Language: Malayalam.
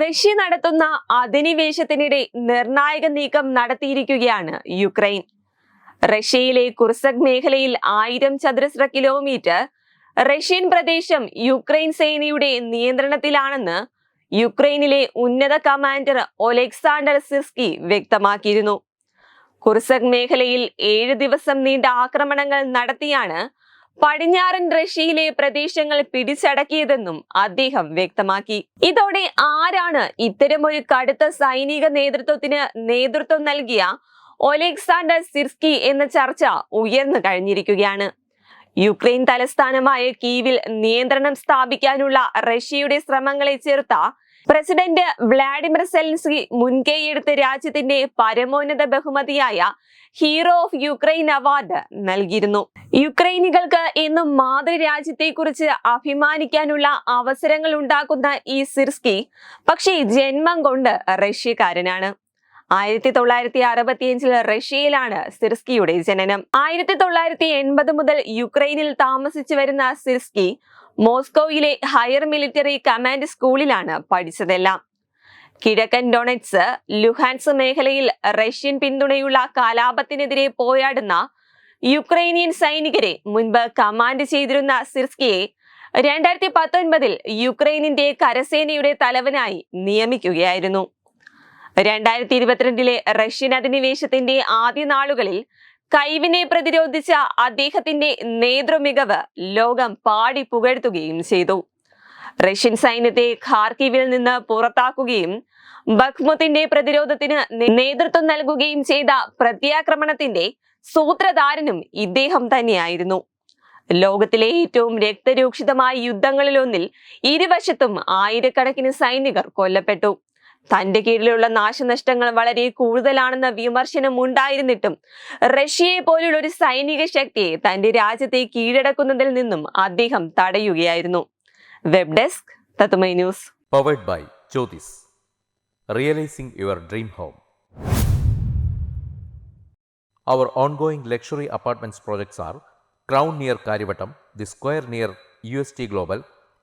റഷ്യ നടത്തുന്ന അധിനിവേശത്തിനിടെ നിർണായക നീക്കം നടത്തിയിരിക്കുകയാണ് യുക്രൈൻ. റഷ്യയിലെ കുർസക് മേഖലയിൽ ആയിരം ചതുരശ്ര കിലോമീറ്റർ റഷ്യൻ പ്രദേശം യുക്രൈൻ സേനയുടെ നിയന്ത്രണത്തിലാണെന്ന് യുക്രൈനിലെ ഉന്നത കമാൻഡർ ഒലക്സാണ്ടർ സിസ്കി വ്യക്തമാക്കിയിരുന്നു. കുർസക് മേഖലയിൽ ഏഴ് ദിവസം നീണ്ട ആക്രമണങ്ങൾ നടത്തിയാണ് പടിഞ്ഞാറൻ റഷ്യയിലെ പ്രദേശങ്ങൾ പിടിച്ചടക്കിയതെന്നും അദ്ദേഹം വ്യക്തമാക്കി. ഇതോടെ ആരാണ് ഇത്തരമൊരു കടുത്ത സൈനിക നേതൃത്വത്തിന് നേതൃത്വം നൽകിയ ഒലെക്സാണ്ടർ സിർസ്കി എന്ന ചർച്ച ഉയർന്നു കഴിഞ്ഞിരിക്കുകയാണ്. യുക്രൈൻ തലസ്ഥാനമായ കീവിൽ നിയന്ത്രണം സ്ഥാപിക്കാനുള്ള റഷ്യയുടെ ശ്രമങ്ങളെ ചെറുത്ത പ്രസിഡന്റ് വ്ളാഡിമിർ സെൽൻസ്കി മുൻകൈയെടുത്ത് രാജ്യത്തിന്റെ പരമോന്നത ബഹുമതിയായ ഹീറോ ഓഫ് യുക്രൈൻ അവാർഡ് നൽകിയിരുന്നു. യുക്രൈനികൾക്ക് എന്നും മാതൃരാജ്യത്തെക്കുറിച്ച് അഭിമാനിക്കാനുള്ള അവസരങ്ങൾ ഉണ്ടാക്കുന്ന ഈ സിർസ്കി പക്ഷേ ജന്മം കൊണ്ട് റഷ്യക്കാരനാണ്. ആയിരത്തി തൊള്ളായിരത്തി അറുപത്തിയഞ്ചിൽ റഷ്യയിലാണ് സിർസ്കിയുടെ ജനനം. ആയിരത്തി തൊള്ളായിരത്തി എൺപത് മുതൽ യുക്രൈനിൽ താമസിച്ചു വരുന്ന സിർസ്കി മോസ്കോയിലെ ഹയർ മിലിറ്ററി കമാൻഡ് സ്കൂളിലാണ് പഠിച്ചതെല്ലാം. കിഴക്കൻ ഡൊണറ്റ്സ് ലുഹാൻസ് മേഖലയിൽ റഷ്യൻ പിന്തുണയുള്ള കലാപത്തിനെതിരെ പോരാടുന്ന യുക്രൈനിയൻ സൈനികരെ മുൻപ് കമാൻഡ് ചെയ്തിരുന്ന സിർസ്കിയെ രണ്ടായിരത്തി പത്തൊൻപതിൽ യുക്രൈനിന്റെ കരസേനയുടെ തലവനായി നിയമിക്കുകയായിരുന്നു. രണ്ടായിരത്തി ഇരുപത്തിരണ്ടിലെ റഷ്യൻ അധിനിവേശത്തിന്റെ ആദ്യ നാളുകളിൽ കൈവിനെ പ്രതിരോധിച്ച അദ്ദേഹത്തിന്റെ നേതൃമികവ് ലോകം പാടി പുകഴ്ത്തുകയും ചെയ്തു. റഷ്യൻ സൈന്യത്തെ ഖാർക്കിവിൽ നിന്ന് പുറത്താക്കുകയും ബഖ്മുത്തിന്റെ പ്രതിരോധത്തിന് നേതൃത്വം നൽകുകയും ചെയ്ത പ്രത്യാക്രമണത്തിന്റെ സൂത്രധാരനും ഇദ്ദേഹം തന്നെയായിരുന്നു. ലോകത്തിലെ ഏറ്റവും രക്തരൂക്ഷിതമായ യുദ്ധങ്ങളിലൊന്നിൽ ഇരുവശത്തും ആയിരക്കണക്കിന് സൈനികർ കൊല്ലപ്പെട്ടു. തന്റെ കീഴിലുള്ള നാശനഷ്ടങ്ങൾ വളരെ കൂടുതലാണെന്ന വിമർശനം ഉണ്ടായിരുന്നിട്ടും റഷ്യയെ പോലുള്ള ഒരു സൈനിക ശക്തിയെ തന്റെ രാജ്യത്തെ കീഴടക്കുന്നതിൽ നിന്നും അദ്ദേഹം തടയുകയായിരുന്നു. Web desk news. Luxury apartments projects are Crown near Kariavattom the Square near U S T Crown